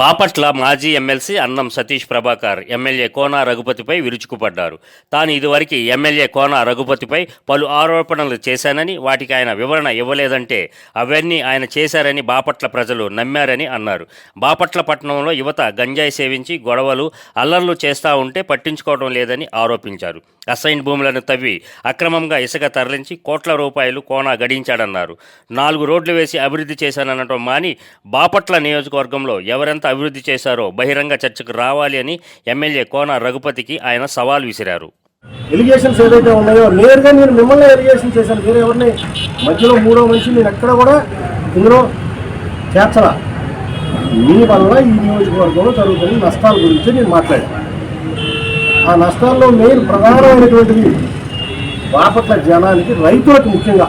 బాపట్ల మాజీ MLC Annam Satish Prabhakar MLA Kona రఘుపతిపై విరుచుకుపడ్డారు. తాను ఇదివరకు ఎమ్మెల్యే కోన రఘుపతిపై పలు ఆరోపణలు చేశానని వాటికి ఆయన వివరణ ఇవ్వలేదంటే అవన్నీ ఆయన చేశారని బాపట్ల ప్రజలు నమ్మారని అన్నారు. బాపట్ల పట్టణంలో యువత గంజాయి సేవించి గొడవలు అల్లర్లు చేస్తూ ఉంటే పట్టించుకోవడం లేదని ఆరోపించారు. అసైన్ భూములను తవ్వి అక్రమంగా ఇసుక తరలించి కోట్ల రూపాయలు కోన గడించాడన్నారు. నాలుగు రోడ్లు వేసి అభివృద్ధి చేశాననటం మాని బాపట్ల నియోజకవర్గంలో ఎవరెంత అభివృద్ధి చేశారో బహిరంగ చర్చకు రావాలి అని ఎమ్మెల్యే కోన రఘుపతికి ఆయన సవాల్ విసిరారు. ఎలిగేషన్స్ ఏదైతే ఉన్నాయో నేరుగా నేను మిమ్మల్ని ఎలిగేషన్ చేశాను. మీరు ఎవరిని? మధ్యలో మూడో మనిషి నేను ఎక్కడ కూడా ఇందులో చేర్చరా మీ వల్ల ఈ నియోజకవర్గంలో జరుగుతున్న నష్టాల గురించి నేను మాట్లాడాను. ఆ నష్టాల్లో మెయిన్ ప్రధానమైనటువంటిది బాపట్ల జనానికి రైతులకు ముఖ్యంగా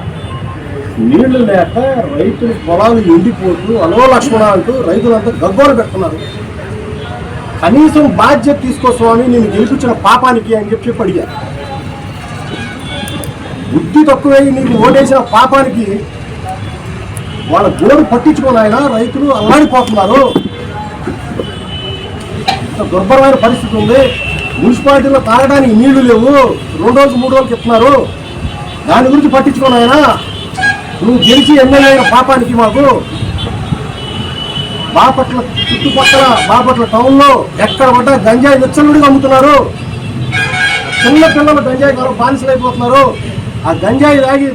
నీళ్ళు లేక రైతులు పొలాలు ఎండిపోతూ అలో లక్ష్మణ అంటూ రైతులంతా గగ్గోలు పెడుతున్నారు. కనీసం బాధ్యత తీసుకో స్వామి నేను గెలిపించిన పాపానికి అని చెప్పి చెప్పి అడిగాను బుద్ధి తక్కువై నీకు ఓటేసిన పాపానికి వాళ్ళ గోడు పట్టించుకొని ఆయన రైతులు అల్లాడిపోతున్నారు. దుర్భరమైన పరిస్థితి ఉంది. మున్సిపాలిటీలో తాగడానికి నీళ్ళు లేవు. రెండు రోజులు మూడు రోజులు చెప్తున్నారు దాని గురించి పట్టించుకొని ఆయన నువ్వు గెలిచి ఎమ్మెల్యే పాపానికి మాకు బాపట్ల చుట్టుపక్కల బాపట్ల టౌన్లో ఎక్కడ పడ్డా గంజాయి విచ్చలుడిగా అమ్ముతున్నారు. చిన్న పిల్లలు గంజాయి బానిసలు అయిపోతున్నారు ఆ గంజాయి తాగి